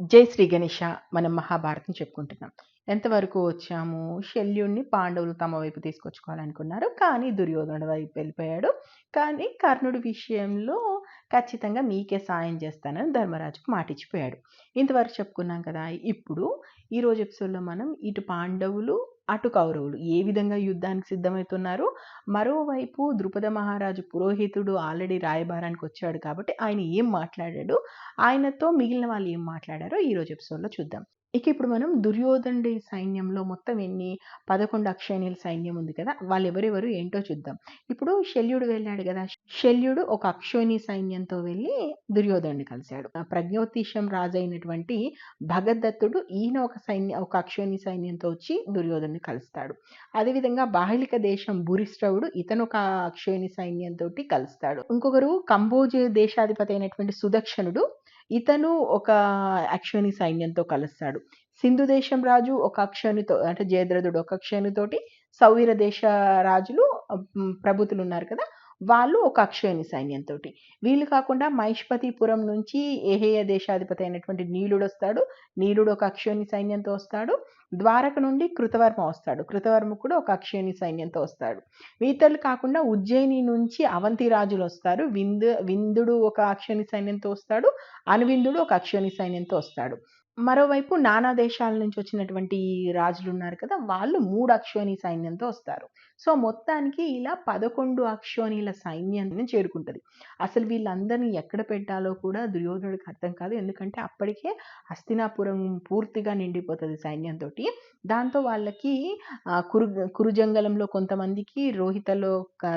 జై శ్రీ గణేష మనం మహాభారతం చెప్పుకుంటున్నాం. ఎంతవరకు వచ్చాము? శల్యుణ్ణి పాండవులు తమ వైపు తీసుకొచ్చుకోవాలనుకున్నారు. కానీ దుర్యోధన వైపు వెళ్ళిపోయాడు. కానీ కర్ణుడి విషయంలో ఖచ్చితంగా మీకే సాయం చేస్తానని ధర్మరాజుకు మాటిచ్చిపోయాడు. ఇంతవరకు చెప్పుకున్నాం కదా ఇప్పుడు ఈరోజు ఎపిసోడ్లో మనం ఇటు పాండవులు అటు కౌరవులు ఏ విధంగా యుద్ధానికి సిద్ధమవుతున్నారు? మరోవైపు ద్రుపద మహారాజు పురోహితుడు ఆల్రెడీ రాయబారానికి వచ్చాడు కాబట్టి ఆయన ఏం మాట్లాడాడు? ఆయనతో మిగిలిన వాళ్ళు ఏం మాట్లాడారో ఈరోజు ఎపిసోడ్లో చూద్దాం. ఇక ఇప్పుడు మనం దుర్యోధనుడి సైన్యంలో మొత్తం ఎన్ని? పదకొండు అక్షయనీల సైన్యం ఉంది కదా వాళ్ళు ఎవరెవరు ఏంటో చూద్దాం. ఇప్పుడు శల్యుడు వెళ్ళాడు కదా శల్యుడు ఒక అక్షోని సైన్యంతో వెళ్ళి దుర్యోధనుడిని కలిశాడు. ఆ ప్రజ్ఞోతీశం రాజు అయినటువంటి భగదత్తుడు ఈయన ఒక సైన్య ఒక అక్షోని సైన్యంతో వచ్చి దుర్యోధనుని కలుస్తాడు. అదేవిధంగా బాహ్లిక దేశం భూరిష్ట్రవుడు ఇతను ఒక అక్షోని సైన్యంతో కలుస్తాడు. ఇంకొకరు కంబోజ్ దేశాధిపతి అయినటువంటి సుదక్షణుడు ఇతను ఒక అక్షోని సైన్యంతో కలుస్తాడు. సింధు దేశం రాజు ఒక అక్షోనితో అంటే జయద్రథుడు ఒక అక్షోనితోటి సౌవీర దేశ రాజులు ఉమ్, ప్రభుతులు ఉన్నారు కదా వాళ్ళు ఒక అక్షయుని సైన్యంతో వీళ్ళు కాకుండా మహిష్పతిపురం నుంచి ఏహేయ దేశాధిపతి అయినటువంటి నీలుడు వస్తాడు. నీలుడు ఒక అక్షయుని సైన్యంతో వస్తాడు. ద్వారక నుండి కృతవర్మ వస్తాడు. కృతవర్మ కూడా ఒక అక్షయుని సైన్యంతో వస్తాడు. వీతలు కాకుండా ఉజ్జయిని నుంచి అవంతి రాజులు వస్తారు. విందు విందుడు ఒక అక్షయుని సైన్యంతో వస్తాడు. అనువిందుడు ఒక అక్షయుని సైన్యంతో వస్తాడు. మరోవైపు నానా దేశాల నుంచి వచ్చినటువంటి రాజులు ఉన్నారు కదా వాళ్ళు మూడు అక్షోని సైన్యంతో వస్తారు. సో మొత్తానికి ఇలా పదకొండు అక్షోనీల సైన్యాన్ని చేరుకుంటుంది. అసలు వీళ్ళందరినీ ఎక్కడ పెట్టాలో కూడా దుర్యోధనుడికి అర్థం కాదు. ఎందుకంటే అప్పటికే హస్తినాపురం పూర్తిగా నిండిపోతుంది సైన్యంతో దాంతో వాళ్ళకి కురు కురు కురుజంగలంలో కొంతమందికి రోహితలో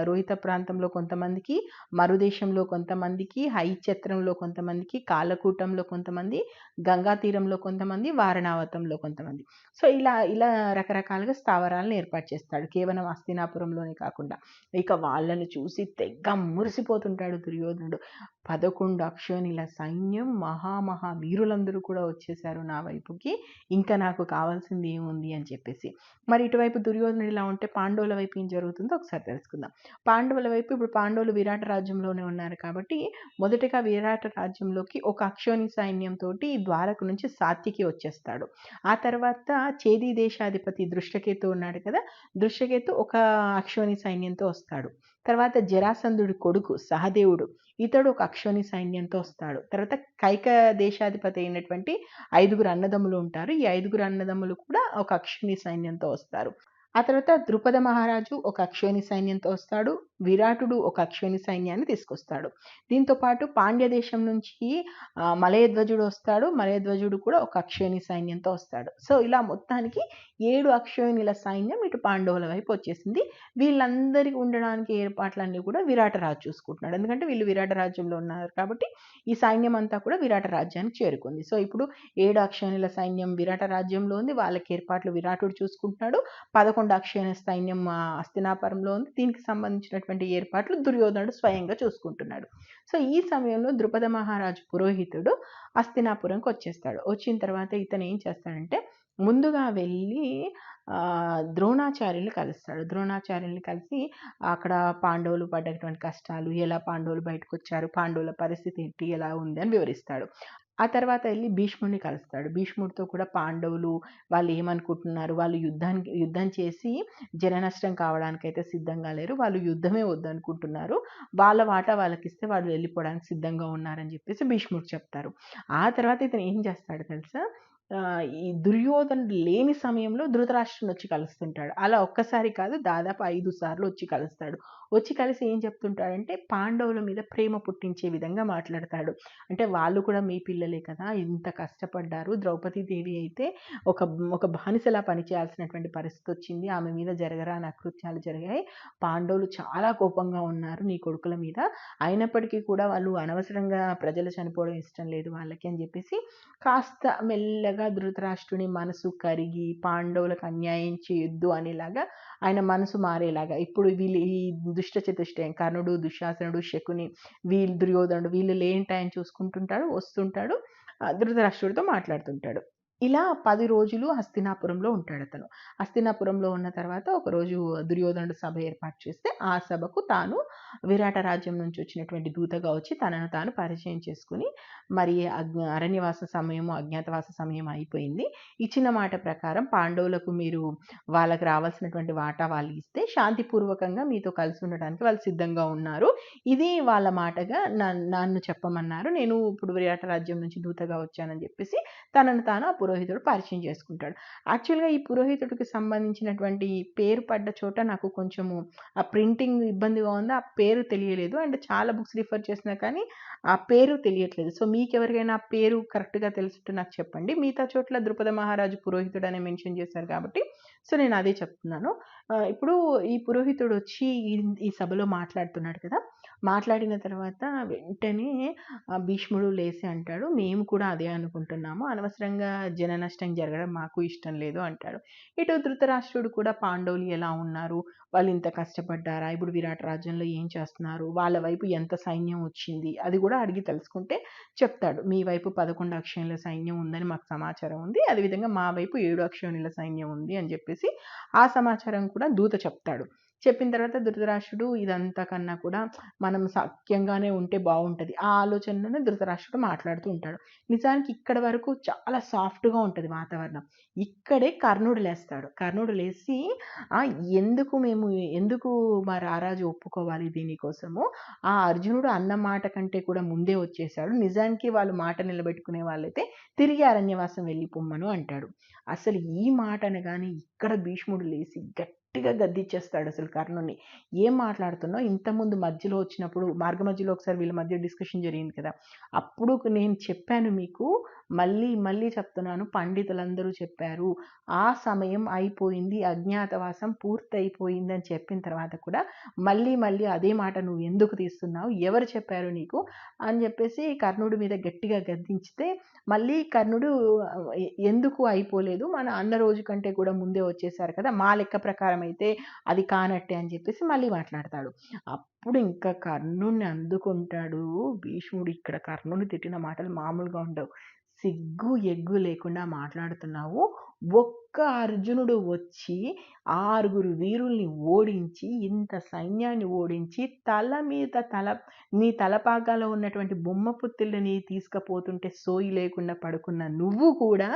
రోహిత ప్రాంతంలో కొంతమందికి మరుదేశంలో కొంతమందికి హైచత్రంలో కొంతమందికి కాలకూటంలో కొంతమంది గంగా తీరంలో కొంతమంది వారణావతంలో కొంతమంది. సో ఇలా ఇలా రకరకాలుగా స్థావరాలను ఏర్పాటు చేస్తాడు కేవలం హస్తినాపురంలోనే కాకుండా ఇక వాళ్ళని చూసి తెగ మురిసిపోతుంటాడు దుర్యోధనుడు. పదకొండు అక్షోనిల సైన్యం మహామహా వీరులందరూ కూడా వచ్చేసారు నా వైపుకి. ఇంకా నాకు కావాల్సింది ఏముంది అని చెప్పేసి. మరి ఇటువైపు దుర్యోధనుడు ఇలా ఉంటే పాండవుల వైపు ఏం జరుగుతుందో ఒకసారి తెలుసుకుందాం. పాండవుల వైపు ఇప్పుడు పాండవులు విరాట రాజ్యంలోనే ఉన్నారు కాబట్టి మొదటగా విరాట రాజ్యంలోకి ఒక అక్షోని సైన్యంతో ద్వారకు నుంచి సాత్యకి వచ్చేస్తాడు. ఆ తర్వాత చేది దేశాధిపతి దృష్టకేతు ఉన్నాడు కదా. దృష్టకేతు ఒక అక్షోని సైన్యంతో వస్తాడు. తర్వాత జరాసంధుడి కొడుకు సహదేవుడు ఇతడు ఒక అక్షోని సైన్యంతో వస్తాడు. తర్వాత కైక దేశాధిపతి అయినటువంటి ఐదుగురు అన్నదమ్ములు ఉంటారు. ఈ ఐదుగురు అన్నదమ్ములు కూడా ఒక అక్షోని సైన్యంతో వస్తారు. ఆ తర్వాత ద్రుపద మహారాజు ఒక అక్షోని సైన్యంతో వస్తాడు. విరాటుడు ఒక అక్షోని సైన్యాన్ని తీసుకొస్తాడు. దీంతో పాటు పాండ్య దేశం నుంచి మలయధ్వజుడు వస్తాడు. మలయధ్వజుడు కూడా ఒక అక్షోని సైన్యంతో వస్తాడు. సో ఇలా మొత్తానికి ఏడు అక్షోనిల సైన్యం ఇటు పాండవుల వైపు వచ్చేసింది. వీళ్ళందరికీ ఉండడానికి ఏర్పాట్లన్నీ కూడా విరాట రాజు చూసుకుంటున్నాడు. ఎందుకంటే వీళ్ళు విరాట రాజ్యంలో ఉన్నారు కాబట్టి ఈ సైన్యం అంతా కూడా విరాట రాజ్యానికి చేరుకుంది. సో ఇప్పుడు ఏడు అక్షోనిల సైన్యం విరాట రాజ్యంలో ఉంది. వాళ్ళకి ఏర్పాట్లు విరాటుడు చూసుకుంటున్నాడు. పదకొండు అక్షోణ సైన్యం ఆ, ఉంది. దీనికి సంబంధించినటువంటి ఏర్పాట్లు దుర్యోధనుడు స్వయంగా చూసుకుంటున్నాడు. సో ఈ సమయంలో ద్రుపద మహారాజు పురోహితుడు అస్తినాపురంకి వచ్చేస్తాడు. వచ్చిన తర్వాత ఇతను ఏం చేస్తాడంటే ముందుగా వెళ్ళి ద్రోణాచార్యులు కలుస్తాడు. ద్రోణాచార్యుల్ని కలిసి అక్కడ పాండవులు పడ్డటువంటి కష్టాలు ఎలా పాండవులు బయటకు వచ్చారు పాండవుల పరిస్థితి ఏంటి ఎలా ఉంది అని వివరిస్తాడు. ఆ తర్వాత వెళ్ళి భీష్ముడిని కలుస్తాడు. భీష్ముడితో కూడా పాండవులు వాళ్ళు ఏమనుకుంటున్నారు? వాళ్ళు యుద్ధానికి యుద్ధం చేసి జననష్టం కావడానికైతే సిద్ధంగా లేరు. వాళ్ళు యుద్ధమే వద్దనుకుంటున్నారు. వాళ్ళ వాటా వాళ్ళకి ఇస్తే వాళ్ళు వెళ్ళిపోవడానికి సిద్ధంగా ఉన్నారని చెప్పేసి భీష్ముడు చెప్తారు. ఆ తర్వాత ఇతను ఏం చేస్తాడు తెలుసా? ఈ దుర్యోధనుడు లేని సమయంలో ధృతరాష్ట్రుని వచ్చి కలుస్తుంటాడు. అలా ఒక్కసారి కాదు దాదాపు ఐదు సార్లు వచ్చి కలుస్తాడు. వచ్చి కలిసి ఏం చెప్తుంటాడంటే పాండవుల మీద ప్రేమ పుట్టించే విధంగా మాట్లాడతాడు. అంటే వాళ్ళు కూడా మీ పిల్లలే కదా ఇంత కష్టపడ్డారు. ద్రౌపది దేవి అయితే ఒక ఒక బానిసలా పనిచేయాల్సినటువంటి పరిస్థితి వచ్చింది. ఆమె మీద జరగరాని అకృత్యాలు జరిగాయి. పాండవులు చాలా కోపంగా ఉన్నారు నీ కొడుకుల మీద. అయినప్పటికీ కూడా వాళ్ళు అనవసరంగా ప్రజలు చనిపోవడం ఇష్టం లేదు వాళ్ళకి అని చెప్పేసి కాస్త మెల్లగా ధృతరాష్ట్రుని మనసు కరిగి పాండవులకు అన్యాయం చేయొద్దు అనేలాగా ఆయన మనసు మారేలాగా. ఇప్పుడు వీళ్ళు ఈ దుష్ట చతుష్టయం కర్ణుడు దుశ్శాసనుడు శకుని వీళ్ళు దుర్యోధనుడు వీళ్ళు లేని టైం చూసుకుంటుంటాడు వస్తుంటాడు ఆ, ధృతరాష్ట్రుడితో మాట్లాడుతుంటాడు. ఇలా పది రోజులు హస్తినాపురంలో ఉంటాడు అతను. హస్తినాపురంలో ఉన్న తర్వాత ఒకరోజు దుర్యోధనుడు సభ ఏర్పాటు చేస్తే ఆ సభకు తాను విరాట రాజ్యం నుంచి వచ్చినటువంటి దూతగా వచ్చి తనను తాను పరిచయం చేసుకుని మరి అజ్ఞ అరణ్యవాస సమయము అజ్ఞాతవాస సమయం అయిపోయింది. ఇచ్చిన మాట ప్రకారం పాండవులకు మీరు వాళ్ళకి రావాల్సినటువంటి వాటా వాళ్ళు ఇస్తే శాంతిపూర్వకంగా మీతో కలిసి ఉండడానికి వాళ్ళు సిద్ధంగా ఉన్నారు. ఇది వాళ్ళ మాటగా నన్- నన్ను చెప్పమన్నారు. నేను ఇప్పుడు విరాట రాజ్యం నుంచి దూతగా వచ్చానని చెప్పేసి తనను తాను పురోహితుడు పరిచయం చేసుకుంటాడు. యాక్చువల్గా ఈ పురోహితుడికి సంబంధించినటువంటి పేరు పడ్డ చోట నాకు కొంచెము ఆ ప్రింటింగ్ ఇబ్బందిగా ఉంది. ఆ పేరు తెలియలేదు. అండ్ చాలా బుక్స్ రిఫర్ చేసినా కానీ ఆ పేరు తెలియట్లేదు. సో మీకు ఎవరికైనా ఆ పేరు కరెక్ట్గా తెలుసుంటే నాకు చెప్పండి. మిగతా చోట్ల ద్రుపద మహారాజు పురోహితుడు అనే మెన్షన్ చేశారు కాబట్టి. సో నేను అదే చెప్తున్నాను. ఇప్పుడు ఈ పురోహితుడు వచ్చి ఈ సభలో మాట్లాడుతున్నాడు కదా. మాట్లాడిన తర్వాత వెంటనే భీష్ముడు లేసి అంటాడు మేము కూడా అదే అనుకుంటున్నాము. అనవసరంగా జన నష్టం జరగడం మాకు ఇష్టం లేదు అంటాడు. ఇటు ధృతరాష్ట్రుడు కూడా పాండవులు ఎలా ఉన్నారు? వాళ్ళు ఇంత కష్టపడ్డారా? ఇప్పుడు విరాట్ రాజ్యంలో ఏం చేస్తున్నారు? వాళ్ళ వైపు ఎంత సైన్యం వచ్చింది? అది కూడా అడిగి తెలుసుకుంటే చెప్తాడు. మీ వైపు పదకొండు అక్షయుల సైన్యం ఉందని మాకు సమాచారం ఉంది. అదేవిధంగా మా వైపు ఏడు అక్షయునిల సైన్యం ఉంది అని చెప్పేసి ఆ సమాచారం కూడా దూత చెప్తాడు. చెప్పిన తర్వాత ధృతరాష్ట్రుడు ఇదంతా కన్నా కూడా మనం సఖ్యంగానే ఉంటే బాగుంటుంది. ఆ ఆలోచనలోనే ధృతరాష్ట్రుడు మాట్లాడుతూ ఉంటాడు. నిజానికి ఇక్కడ వరకు చాలా సాఫ్ట్గా ఉంటుంది వాతావరణం. ఇక్కడే కర్ణుడు లేస్తాడు. కర్ణుడు లేచి ఎందుకు మేము ఎందుకు మా రారాజు ఒప్పుకోవాలి దీనికోసము ఆ అర్జునుడు అన్న మాట కంటే కూడా ముందే వచ్చేసాడు. నిజానికి వాళ్ళు మాట నిలబెట్టుకునే వాళ్ళైతే తిరిగి అరణ్యవాసం వెళ్ళిపోమ్మను అంటాడు. అసలు ఈ మాట అనగానే ఇక్కడ భీష్ముడు లేచి గట్టిగా గద్దిచ్చేస్తాడు అసలు కర్ణుని. ఏం మాట్లాడుతున్నావు? ఇంతకుముందు మధ్యలో వచ్చినప్పుడు మార్గ మధ్యలో ఒకసారి వీళ్ళ మధ్య డిస్కషన్ జరిగింది కదా. అప్పుడు నేను చెప్పాను మీకు మళ్ళీ మళ్ళీ చెప్తున్నాను పండితులందరూ చెప్పారు. ఆ సమయం అయిపోయింది అజ్ఞాతవాసం పూర్తయిపోయింది అని చెప్పిన తర్వాత కూడా మళ్ళీ మళ్ళీ అదే మాట నువ్వు ఎందుకు తీస్తున్నావు ఎవరు చెప్పారు నీకు అని చెప్పేసి కర్ణుడి మీద గట్టిగా గద్దించితే మళ్ళీ కర్ణుడు ఎందుకు అయిపోలేదు? మన అన్న రోజు కంటే కూడా ముందే వచ్చేసారు కదా మా లెక్క ప్రకారం అయితే అది కానట్టే అని చెప్పేసి మళ్ళీ మాట్లాడతాడు. అప్పుడు ఇంకా కర్ణుడిని అందుకుంటాడు భీష్ముడు ఇక్కడ కర్ణుని తిట్టిన మాటలు మామూలుగా ఉండవు. సిగ్గు ఎగ్గు లేకుండా మాట్లాడుతున్నావు. ఒక్క అర్జునుడు వచ్చి ఆరుగురు వీరుల్ని ఓడించి ఇంత సైన్యాన్ని ఓడించి తల మీద తల నీ తలపాగాలో ఉన్నటువంటి బొమ్మ పుత్తుల్ని తీసుకుపోతుంటే సోయి లేకుండా పడుకున్న నువ్వు కూడా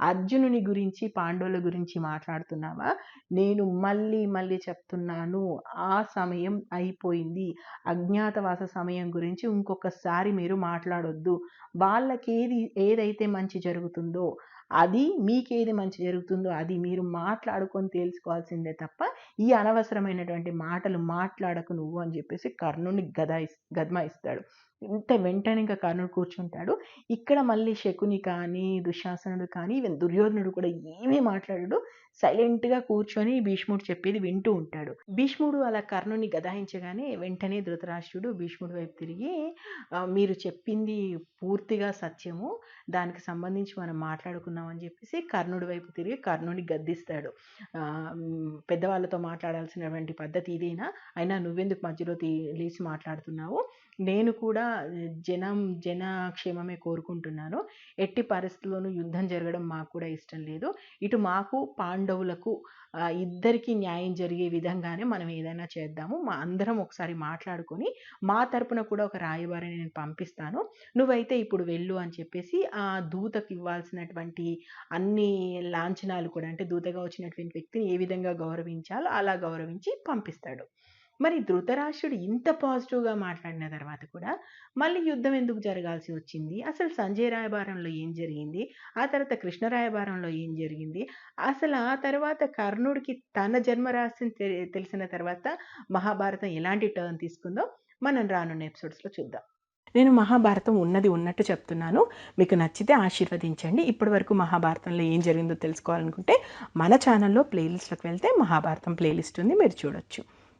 అర్జునుని గురించి పాండవుల గురించి మాట్లాడుతున్నావా? నేను మళ్ళీ మళ్ళీ చెప్తున్నాను ఆ సమయం అయిపోయింది. అజ్ఞాతవాస సమయం గురించి ఇంకొకసారి మీరు మాట్లాడొద్దు. వాళ్ళకి ఏది ఏదైతే మంచి జరుగుతుందో అది మీకేది మంచి జరుగుతుందో అది మీరు మాట్లాడుకొని తేల్చుకోవాల్సిందే తప్ప ఈ అనవసరమైనటువంటి మాటలు మాట్లాడకు నువ్వు అని చెప్పేసి కర్ణుని గదాయి గద్మాయిస్తాడు ఇంత వెంటనే ఇంకా కర్ణుడు కూర్చుంటాడు. ఇక్కడ మళ్ళీ శకుని కానీ దుశ్శాసనుడు కానీ ఈవెన్ దుర్యోధనుడు కూడా ఏమీ మాట్లాడడు. సైలెంట్గా కూర్చొని భీష్ముడు చెప్పేది వింటూ ఉంటాడు. భీష్ముడు అలా కర్ణుని గదాయించగానే వెంటనే ధృతరాష్ట్రుడు భీష్ముడి వైపు తిరిగి మీరు చెప్పింది పూర్తిగా సత్యము. దానికి సంబంధించి మనం మాట్లాడుకున్నామని చెప్పేసి కర్ణుడి వైపు తిరిగి కర్ణుని గద్దిస్తాడు. పెద్దవాళ్ళతో మాట్లాడాల్సినటువంటి పద్ధతి ఇదేనా? అయినా నువ్వెందుకు మధ్యలో తీ లేచి మాట్లాడుతున్నావు? నేను కూడా జనం జనక్షేమమే కోరుకుంటున్నాను. ఎట్టి పరిస్థితుల్లోనూ యుద్ధం జరగడం మాకు కూడా ఇష్టం లేదు. ఇటు మాకు పాండవులకు ఇద్దరికీ న్యాయం జరిగే విధంగానే మనం ఏదైనా చేద్దాము. మా అందరం ఒకసారి మాట్లాడుకొని మా తరపున కూడా ఒక రాయబారిని నేను పంపిస్తాను. నువ్వైతే ఇప్పుడు వెళ్ళు అని చెప్పేసి ఆ దూతకు ఇవ్వాల్సినటువంటి అన్ని లాంఛనాలు కూడా అంటే దూతగా వచ్చినటువంటి వ్యక్తిని ఏ విధంగా గౌరవించాలో అలా గౌరవించి పంపిస్తాడు. మరి ధృతరాష్ట్రుడు ఇంత పాజిటివ్గా మాట్లాడిన తర్వాత కూడా మళ్ళీ యుద్ధం ఎందుకు జరగాల్సి వచ్చింది? అసలు సంజయ్ రాయబారంలో ఏం జరిగింది? ఆ తర్వాత కృష్ణ రాయబారంలో ఏం జరిగింది? అసలు ఆ తర్వాత కర్ణుడికి తన జన్మరాశిని తె- తెలిసిన తర్వాత మహాభారతం ఎలాంటి టర్న్ తీసుకుందో మనం రానున్న ఎపిసోడ్స్లో చూద్దాం. నేను మహాభారతం ఉన్నది ఉన్నట్టు చెప్తున్నాను. మీకు నచ్చితే ఆశీర్వదించండి. ఇప్పటి వరకు మహాభారతంలో ఏం జరిగిందో తెలుసుకోవాలనుకుంటే మన ఛానల్లో ప్లేలిస్ట్లోకి వెళ్తే మహాభారతం ప్లేలిస్ట్ ఉంది. మీరు చూడొచ్చు.